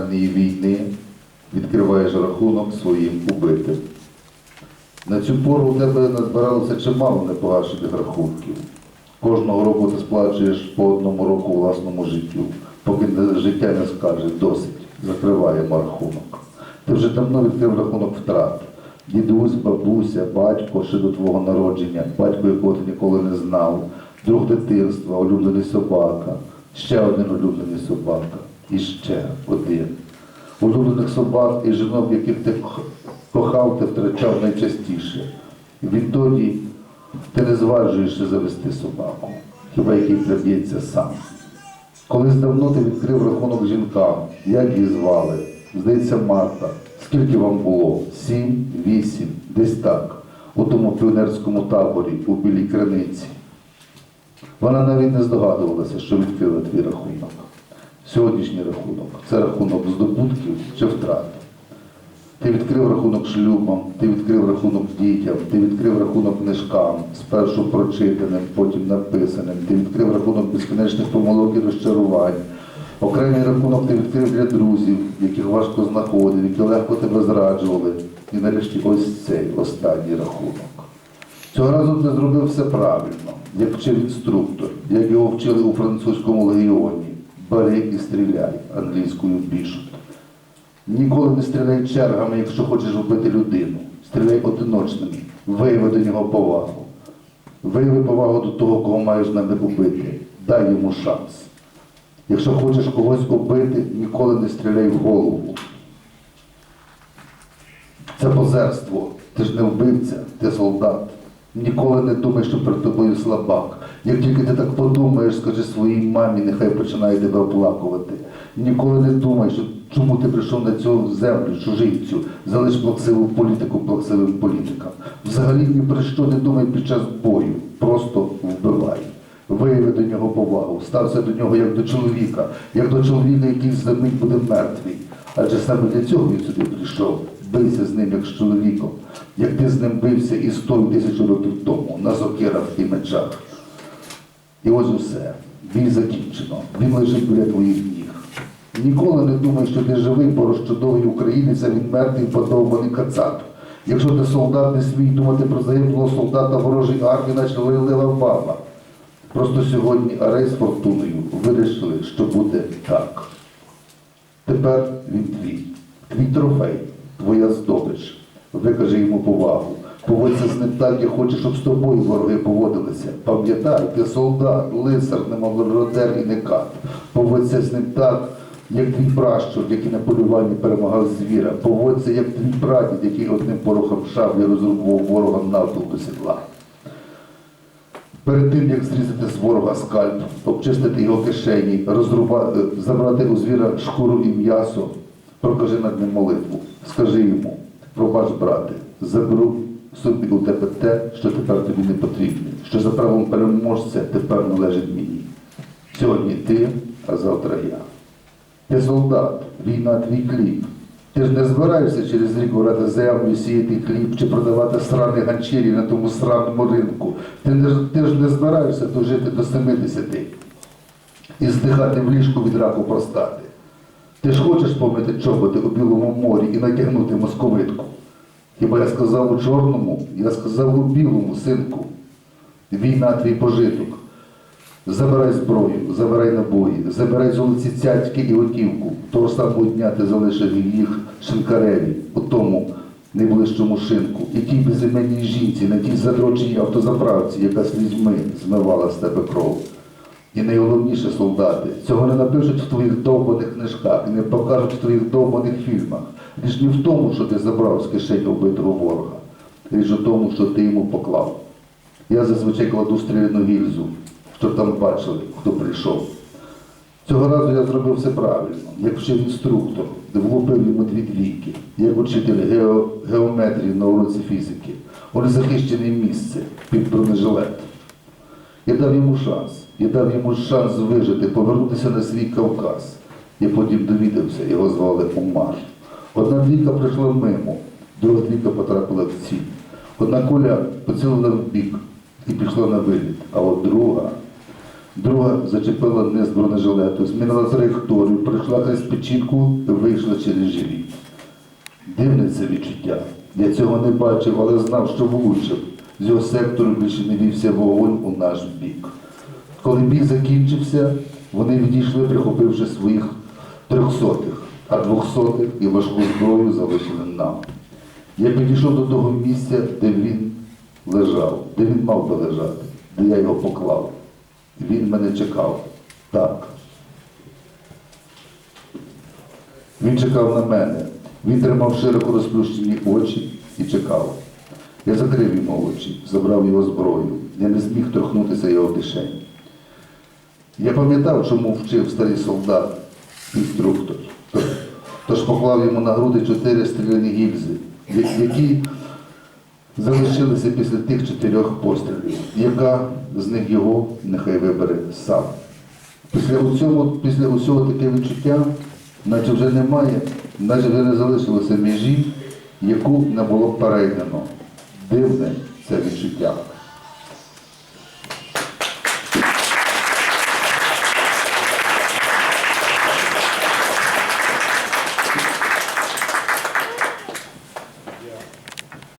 війни відкриваєш рахунок своїм убитим. На цю пору у тебе назбиралося чимало непогашених рахунків. Кожного року ти сплачуєш по одному року власному життю, поки життя не скаже досить, закриваємо рахунок. Ти вже давно відкрив рахунок втрат. Дідусь, бабуся, батько ще до твого народження, батько, якого ти ніколи не знав, друг дитинства, улюблений собака, ще один улюблений собака, і ще один. Улюблених собак і жінок, яких ти кохав, ти втрачав найчастіше. І відтоді ти не зважуєшся завести собаку, хіба який приб'ється сам. Колись давно ти відкрив рахунок жінкам, як її звали? Здається, Марта. Скільки вам було? Сім, вісім, десь так, у тому піонерському таборі у Білій Криниці. Вона навіть не здогадувалася, що відкрила твій рахунок. Сьогоднішній рахунок це рахунок здобутків чи втрат. Ти відкрив рахунок шлюбам, ти відкрив рахунок дітям, ти відкрив рахунок книжкам, спершу прочитаним, потім написаним, ти відкрив рахунок безкінечних помилок і розчарувань. Окремий рахунок ти відкрив для друзів, яких важко знаходив, які легко тебе зраджували. І нарешті ось цей останній рахунок. Цього разу ти зробив все правильно, як вчив інструктор, як його вчили у французькому легіоні. Бери і стріляй англійською бішут. Ніколи не стріляй чергами, якщо хочеш вбити людину. Стріляй одиночними. Вияви до нього повагу. Вияви повагу до того, кого маєш нами убити. Дай йому шанс. Якщо хочеш когось убити, ніколи не стріляй в голову. Це позерство. Ти ж не вбивця, ти солдат. Ніколи не думай, що перед тобою слабак. Як тільки ти так подумаєш, скажи своїй мамі, нехай починає тебе оплакувати. Ніколи не думай, що чому ти прийшов на цю землю, чужинцю, залиш плаксиву політику плаксивим політикам. Взагалі ні про що не думай під час бою, просто вбивай. Вияви до нього повагу, стався до нього як до чоловіка, як до чоловіка, який за мить буде мертвий. Адже саме для цього він сюди прийшов. Бийся з ним як з чоловіком, як ти з ним бився і стою тисячу років тому на сокирах і мечах. І ось усе. Бій закінчено. Він лежить біля твоїх ніг. Ніколи не думай, що ти живий, бо розчудовий українець, а він мертвий подовбаний кацап. Якщо ти солдат, не смій думати про загиблого солдата ворожої армії, наче лилива баба. Просто сьогодні Арей з фортуною вирішили, що буде так. Тепер він твій, твій трофей, твоя здобич. Викажи йому повагу. Поводься з ним так, як хочеш, щоб з тобою вороги поводилися. Пам'ятай, ти солдат, лицар, немовлодер і не кат. Поводься з ним так, як твій пращур, який на полюванні перемагав звіра. Поводься, як твій прадід, який одним порохом шаблі розрубував ворога навпіл до сідла. Перед тим, як зрізати з ворога скальп, обчистити його кишені, розрубати, забрати у звіра шкуру і м'ясо, прокажи над ним молитву. Скажи йому, пробач, брате, заберу у тебе те, що тепер тобі не потрібне, що за правом переможця тепер належить мені. Сьогодні ти, а завтра я. Ти солдат, війна твій хліб. Ти ж не збираєшся через рік орати землю, сіяти хліб чи продавати срані ганчірі на тому сраному ринку. Ти, не, ти ж не збираєшся дожити до 70 і здихати в ліжку від раку простати. Ти ж хочеш помити чоботи у Білому морі і натягнути московитку. Хіба я сказав у чорному, я сказав у білому, синку. Війна твій пожиток. Забирай зброю, забирай набої, забирай золоті цятки і готівку. Того самого дня ти залишив їх шинкареві, у тому найближчому шинку, якій безіменній жінці на тій задроченій автозаправці, яка слізьми змивала з тебе кров. І найголовніше, солдати, цього не напишуть в твоїх довбаних книжках і не покажуть в твоїх довбаних фільмах. Річ не в тому, що ти забрав з кишень убитого ворога. Річ у тому, що ти йому поклав. Я зазвичай кладу стріляну гільзу, щоб там бачили, хто прийшов. Цього разу я зробив все правильно, як вчив інструктор, влупив йому дві двійки, як учитель гео- геометрії на уроці фізики. У незахищене місце під бронежилет. Я дав йому шанс. Я дав йому шанс вижити, повернутися на свій Кавказ. Я потім довідався, його звали Умар. Одна двійка прийшла мимо, друга двійка потрапила в ціль. Одна куля поцілила в бік і пішла на виліт, а от друга Друга зачепила низ бронежилету, змінила траєкторію, пройшла крізь печінку і вийшла через живіт. Дивне це відчуття. Я цього не бачив, але знав, що влучив. З його сектору більше не вівся вогонь у наш бік. Коли бій закінчився, вони відійшли, прихопивши своїх трьохсотих, а двохсотих і важку зброю залишили нам. Я підійшов до того місця, де він лежав, де він мав би лежати, де я його поклав. Він мене чекав. Так. Він чекав на мене. Він тримав широко розплющені очі і чекав. Я закрив йому очі, забрав його зброю. Я не зміг торкнутися його кишені. Я пам'ятав, чому вчив старий солдат, інструктор. Поклав йому на груди чотири стріляні гільзи, які залишилися після тих чотирьох пострілів. Яка з них його нехай вибере сам. Після усього, після усього таке відчуття, наче вже немає, наче вже не залишилося межі, яку не було перейдено. Дивне це відчуття.